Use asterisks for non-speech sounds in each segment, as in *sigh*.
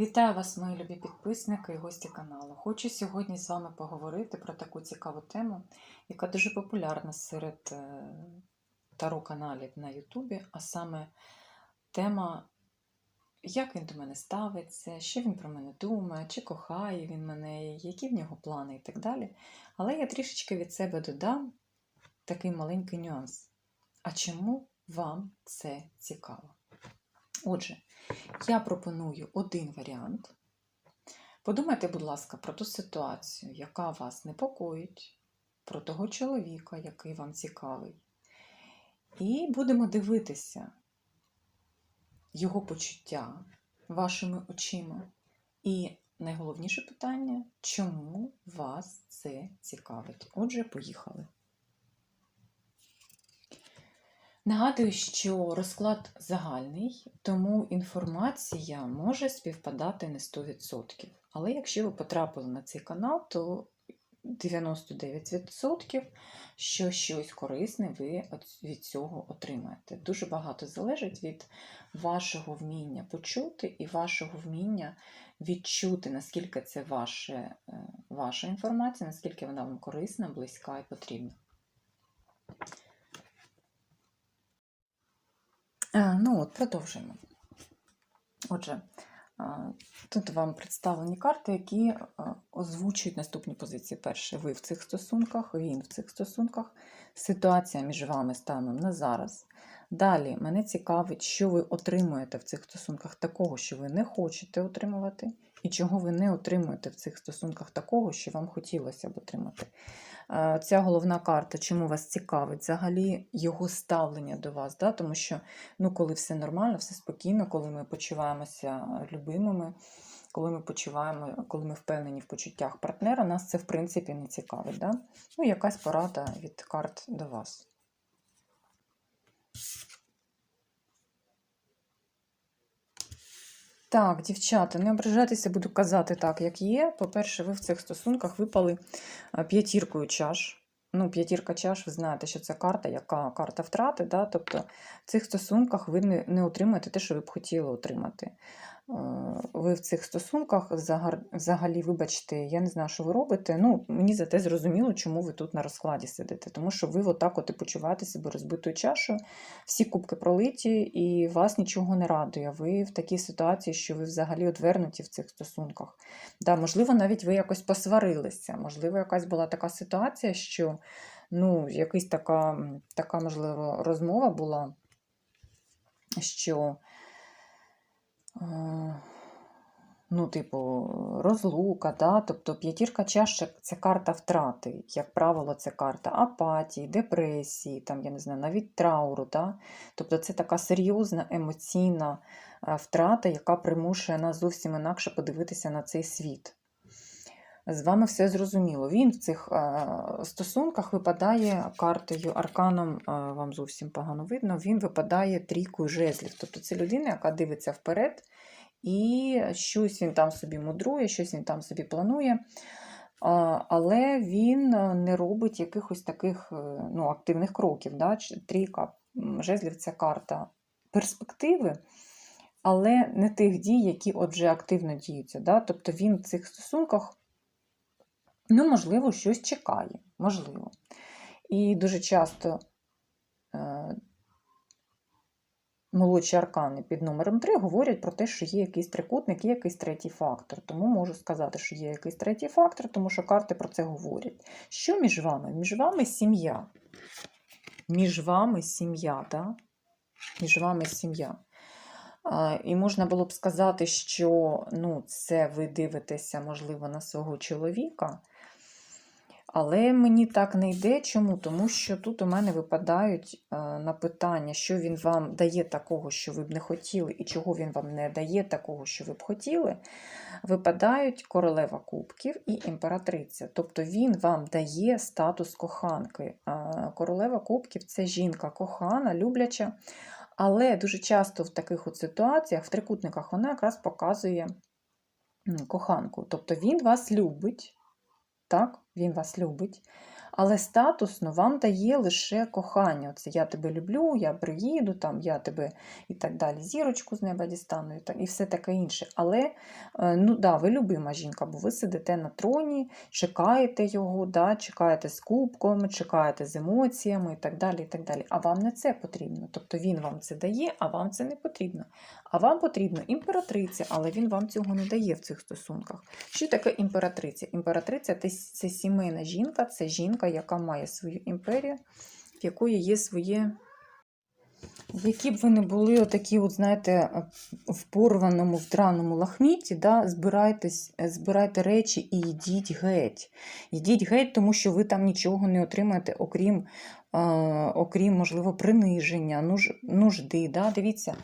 Вітаю вас, мої любі підписники і гості каналу. Хочу сьогодні з вами поговорити про таку цікаву тему, яка дуже популярна серед е, таро-каналів на Ютубі, а саме тема, як він до мене ставиться, що він про мене думає, чи кохає він мене, які в нього плани і так далі. Але я трішечки від себе додам такий маленький нюанс. А чому вам це цікаво? Отже, я пропоную один варіант. Подумайте, будь ласка, про ту ситуацію, яка вас непокоїть, про того чоловіка, який вам цікавий. І будемо дивитися його почуття вашими очима. І найголовніше питання, чому вас це цікавить? Отже, поїхали. Нагадую, що розклад загальний, тому інформація може співпадати не 100%. Але якщо ви потрапили на цей канал, то 99%, що щось корисне ви від цього отримаєте. Дуже багато залежить від вашого вміння почути і вашого вміння відчути, наскільки це ваше, е, ваша інформація, наскільки вона вам корисна, близька і потрібна. Е, Ну от, продовжуємо. Отже, е, тут вам представлені карти, які е, озвучують наступні позиції. Перше, ви в цих стосунках, він в цих стосунках, ситуація між вами станом на зараз. Далі мене цікавить, що ви отримуєте в цих стосунках такого, що ви не хочете отримувати, і чого ви не отримуєте в цих стосунках такого, що вам хотілося б отримати. Ця головна карта, чому вас цікавить, взагалі його ставлення до вас. Да? Тому що ну, коли все нормально, все спокійно, коли ми почуваємося любимими, коли ми почуваємо, коли ми впевнені в почуттях партнера, нас це в принципі не цікавить. Да? Ну, якась порада від карт до вас. Так, дівчата, не ображайтеся, буду казати так, як є. По-перше, ви в цих стосунках випали п'ятіркою чаш. Ну, п'ятірка чаш, ви знаєте, що це карта, яка карта втрати. Да? Тобто в цих стосунках ви не, не отримаєте те, що ви б хотіли отримати. Е, Ви в цих стосунках взагалі, вибачте, я не знаю, що ви робите. Ну, мені зате зрозуміло, чому ви тут на розкладі сидите. Тому що ви отак от і почуваєте себе розбитою чашою, всі кубки пролиті, і вас нічого не радує. Ви в такій ситуації, що ви взагалі одвернуті в цих стосунках. Да, можливо, навіть ви якось посварилися. Можливо, якась була така ситуація, що ну, якась така, така можливо, розмова була, що. Е, Ну, типу, розлука, да? тобто п'ятірка чашек це карта втрати. Як правило, це карта апатії, депресії, там, я не знаю, навіть трауру. Да? Тобто це така серйозна емоційна е, втрата, яка примушує нас зовсім інакше подивитися на цей світ. З вами все зрозуміло. Він в цих е, стосунках випадає картою арканом, е, вам зовсім погано видно, він випадає трійкою жезлів. Тобто це людина, яка дивиться вперед, і щось він там собі мудрує, щось він там собі планує. Але він е, не робить якихось таких ну, активних кроків. Да? Трійка жезлів це карта перспективи, але не тих дій, які от вже активно діються. Да? Тобто він в цих стосунках, ну, можливо, щось чекає. Можливо. І дуже часто е, молодші аркани під номером 3 говорять про те, що є якийсь трикутник, є якийсь третій фактор. Тому можу сказати, що є якийсь третій фактор, тому що карти про це говорять. Що між вами? Між вами сім'я. Між вами сім'я, да? Між вами сім'я. І можна було б сказати, що ну, це ви дивитеся, можливо, на свого чоловіка. Але мені так не йде. Чому? Тому що тут у мене випадають е, на питання, що він вам дає такого, що ви б не хотіли, і чого він вам не дає такого, що ви б хотіли. Випадають королева кубків і імператриця. Тобто він вам дає статус коханки. А Королева кубків це жінка кохана, любляча. Але дуже часто в таких от ситуаціях, в трикутниках, вона якраз показує коханку. Тобто він вас любить. Так, він вас любить, Але статусно вам дає лише кохання. Оце я тебе люблю, я приїду, там, я тебе і так далі, зірочку з неба дістану, і, так, і все таке інше. Але е, ну да, ви любима жінка, бо ви сидите на троні, чекаєте його, да, чекаєте з кубком, чекаєте з емоціями і так далі. і так далі. А вам не це потрібно. Тобто він вам це дає, а вам це не потрібно. А вам потрібно імператриця, але він вам цього не дає в цих стосунках. Що таке імператриця? Імператриця це, це сімейна жінка, це жінка, яка має свою імперію, в якої є своє. Які б ви не були отакі, от, знаєте, в порваному, вдраному лахміті, да, збирайтесь, збирайте речі і йдіть геть. Йдіть геть, тому що ви там нічого не отримаєте, окрім, е, окрім можливо, приниження, нуж, нужди. Да? Дивіться,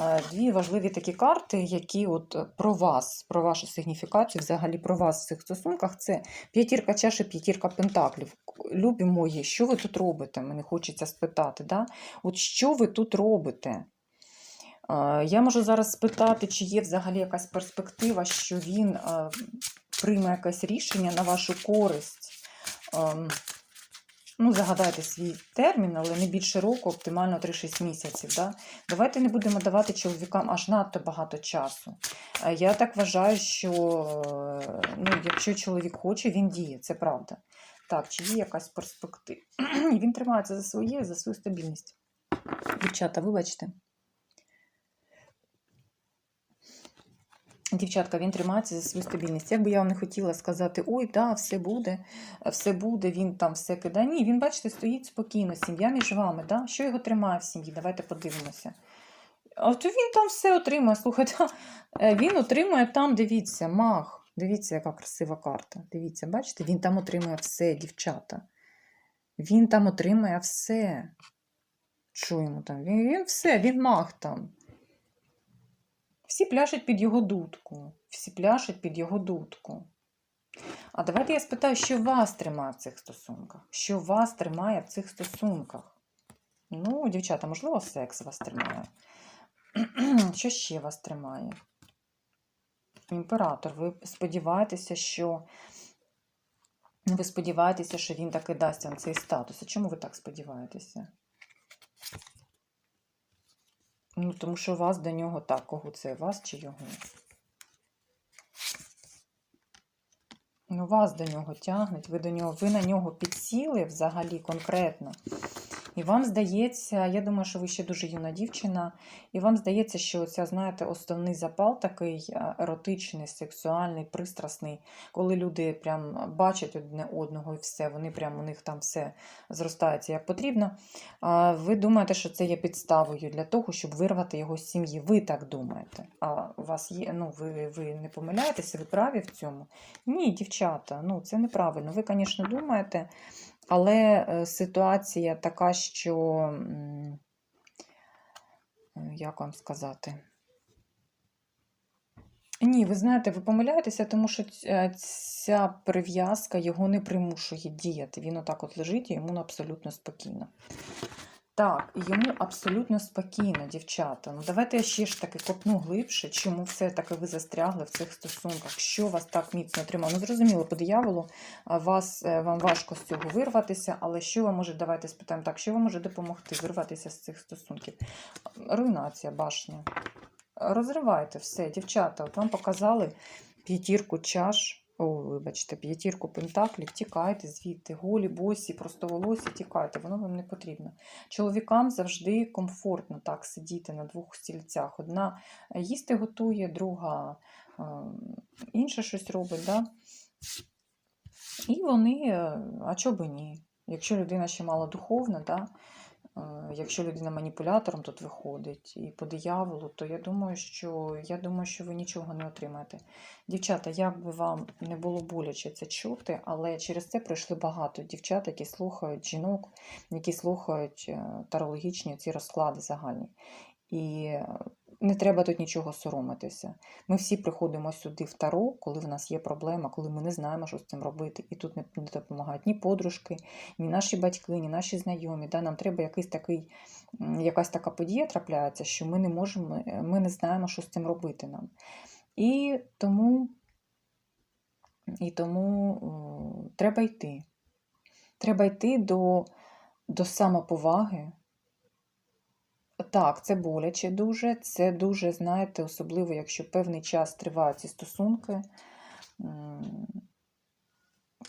е, дві важливі такі карти, які от про вас, про вашу сигніфікацію, взагалі про вас в цих стосунках, це п'ятірка чаші, п'ятірка пентаклів. Любі мої, що ви тут робите? Мені хочеться спитати. Да? От що ви тут робите? Е, Я можу зараз спитати, чи є взагалі якась перспектива, що він е, прийме якесь рішення на вашу користь. Ну, загадайте свій термін, але не більше року, оптимально 3-6 місяців. Да? Давайте не будемо давати чоловікам аж надто багато часу. Е, Я так вважаю, що е, ну, якщо чоловік хоче, він діє, це правда. Так, чи є якась перспектива? *clears throat* Він тримається за своє, за свою стабільність. Дівчата, вибачте. Дівчатка, він тримається за свою стабільність. Як би я вам не хотіла сказати, ой, да, все буде, все буде, він там все кидає. Ні, він, бачите, стоїть спокійно, сім'я між вами. Да? Що його тримає в сім'ї? Давайте подивимося. От він там все отримає. Слухайте, е, він отримує там, дивіться, мах. Дивіться, яка красива карта. Дивіться, бачите, він там отримує все, дівчата. Він там отримує все. Що йому там? Він, він все, він мах там. Всі пляшуть під його дудку. Всі пляшуть під його дудку. А давайте я спитаю, що вас тримає в цих стосунках? Що вас тримає в цих стосунках? Ну, дівчата, можливо, секс вас тримає. *clears throat* Що ще вас тримає? Імператор, ви сподіваєтеся, що ви сподіваєтеся, що він таки дасть вам цей статус. А чому ви так сподіваєтеся? Ну, тому що вас до нього так, кого це, вас чи його? Ну, вас до нього тягнуть, ви до нього, ви на нього підсіли взагалі конкретно. І вам здається, я думаю, що ви ще дуже юна дівчина, і вам здається, що ця, знаєте, основний запал такий е, еротичний, сексуальний, пристрасний, коли люди прям бачать одне одного і все, вони прям у них там все зростається як потрібно. Ви думаєте, що це є підставою для того, щоб вирвати його з сім'ї. Ви так думаєте. А у вас є, ну, ви, ви не помиляєтеся, ви праві в цьому? Ні, дівчата, ну це неправильно. Ви, звісно, думаєте. Але е, ситуація така, що, е, як вам сказати? Ні, ви знаєте, ви помиляєтеся, тому що е, ця прив'язка його не примушує діяти. Він отак от лежить і йому абсолютно спокійно. Так, йому абсолютно спокійно, дівчата. Ну давайте я ще ж таки копну глибше, чому все-таки ви застрягли в цих стосунках, що вас так міцно тримає. Ну, зрозуміло, по дияволу вас, е, вам важко з цього вирватися, але що вам може, давайте спитаємо так, що вам може допомогти вирватися з цих стосунків? Руйнація, башня. Розривайте все, дівчата, от вам показали п'ятірку чаш. О, вибачте, п'ятірку пентаклів, тікайте звідти, голі, босі, просто волосі, тікайте, воно вам не потрібно. Чоловікам завжди комфортно так сидіти на двох стільцях. Одна їсти готує, друга е, інше щось робить. Да? І вони, е, а чого би ні? Якщо людина ще малодуховна, да? Е, якщо людина маніпулятором тут виходить і по дияволу, то я думаю, що я думаю, що ви нічого не отримаєте. Дівчата, як би вам не було боляче це чути, але через це пройшли багато дівчат, які слухають жінок, які слухають е, тарологічні ці розклади загальні. І е, не треба тут нічого соромитися. Ми всі приходимо сюди в Таро, коли в нас є проблема, коли ми не знаємо, що з цим робити. І тут не допомагають ні подружки, ні наші батьки, ні наші знайомі. Да? Нам треба якийсь такий, якась така подія трапляється, що ми не можемо, е, ми не знаємо, що з цим робити нам. І тому, і тому о, треба йти. Треба йти до, до самоповаги. Так, це боляче дуже, це дуже, знаєте, особливо, якщо певний час тривають ці стосунки.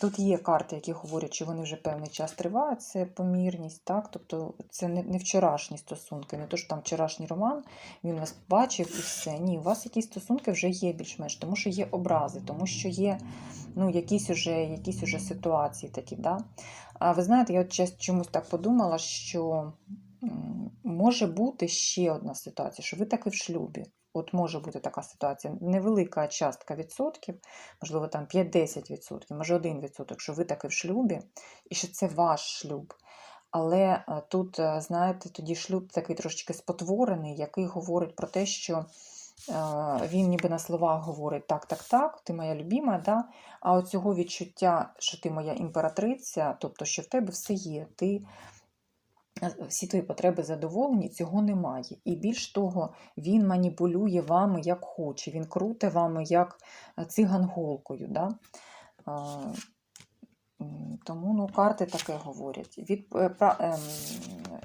Тут є карти, які говорять, що вони вже певний час тривають, це помірність, так? Тобто це не, вчорашні стосунки, не то, що там вчорашній роман, він вас побачив і все. Ні, у вас якісь стосунки вже є більш-менш, тому що є образи, тому що є ну, якісь уже, якісь уже ситуації такі. Да? А ви знаєте, я от чомусь так подумала, що може бути ще одна ситуація, що ви таки в шлюбі. От може бути така ситуація, невелика частка відсотків, можливо, там 5-10 відсотків, може 1 відсоток, що ви таки в шлюбі, і що це ваш шлюб. Але е, тут, е, знаєте, тоді шлюб такий трошечки спотворений, який говорить про те, що е, він ніби на словах говорить так, так, так, ти моя любима, да? а оцього відчуття, що ти моя імператриця, тобто, що в тебе все є, ти е, всі твої потреби задоволені, цього немає. І більш того, він маніпулює вами як хоче, він круте вами як циганголкою. Да? Тому ну, карти таке говорять. Від, е, ем,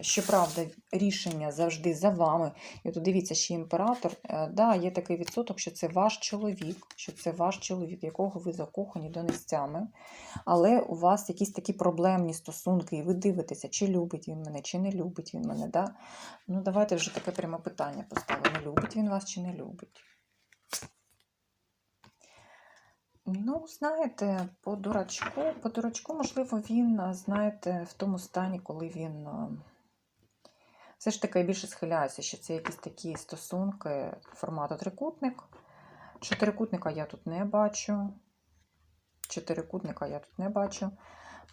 щоправда, рішення завжди за вами. І от дивіться, ще імператор. Е, Да, є такий відсоток, що це ваш чоловік, що це ваш чоловік, якого ви закохані донестями. Але у вас якісь такі проблемні стосунки, і ви дивитеся, чи любить він мене, чи не любить він мене. Да? Ну, давайте вже таке пряме питання поставимо: любить він вас чи не любить. Ну, знаєте, по дурачку, по дурачку, можливо, він, знаєте, в тому стані, коли він а, все ж таки я більше схиляюся, що це якісь такі стосунки формату трикутник. Чотирикутника я тут не бачу. Чотирикутника я тут не бачу.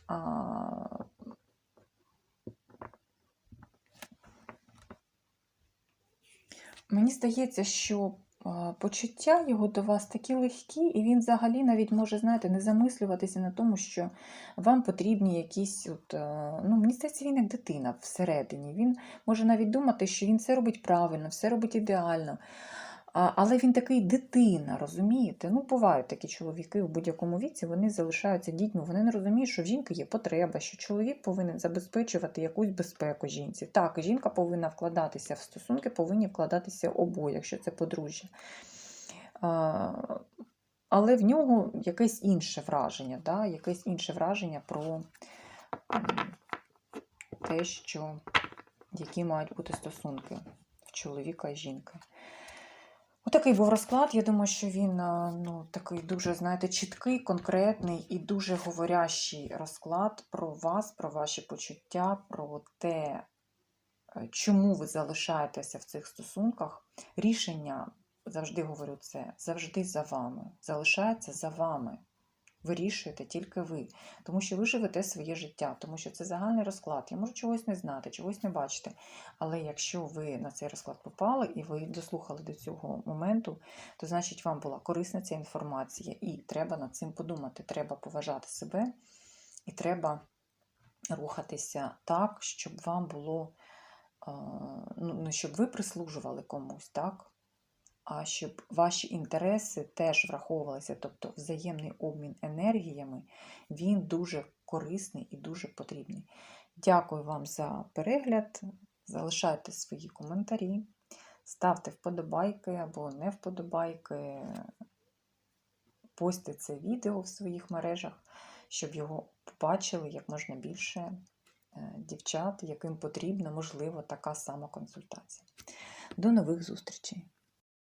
А, Мені здається, що почуття його до вас такі легкі, і він взагалі навіть може, знаєте, не замислюватися на тому, що вам потрібні якісь, от, е, ну, мені здається, він як дитина всередині. Він може навіть думати, що він все робить правильно, все робить ідеально. Але він такий дитина, розумієте? Ну, бувають такі чоловіки у будь-якому віці, вони залишаються дітьми, вони не розуміють, що в жінки є потреба, що чоловік повинен забезпечувати якусь безпеку жінці. Так, жінка повинна вкладатися в стосунки, повинні вкладатися обоє, якщо це подружжя. Але в нього якесь інше враження, да? якесь інше враження про те, що які мають бути стосунки в чоловіка і жінки. Отакий був розклад. Я думаю, що він ну, такий дуже, знаєте, чіткий, конкретний і дуже говорящий розклад про вас, про ваші почуття, про те, е, чому ви залишаєтеся в цих стосунках. Рішення, завжди говорю це, завжди за вами. Залишається за вами. Вирішуєте тільки ви, тому що ви живете своє життя, тому що це загальний розклад. Я можу чогось не знати, чогось не бачити. Але якщо ви на цей розклад попали і ви дослухали до цього моменту, то значить вам була корисна ця інформація, і треба над цим подумати. Треба поважати себе і треба рухатися так, щоб вам було, е, ну, щоб ви прислужували комусь, так? А щоб ваші інтереси теж враховувалися, тобто взаємний обмін енергіями, він дуже корисний і дуже потрібний. Дякую вам за перегляд. Залишайте свої коментарі, ставте вподобайки або не вподобайки, постите це відео в своїх мережах, щоб його побачили як можна більше е, дівчат, яким потрібна, можливо, така сама консультація. До нових зустрічей!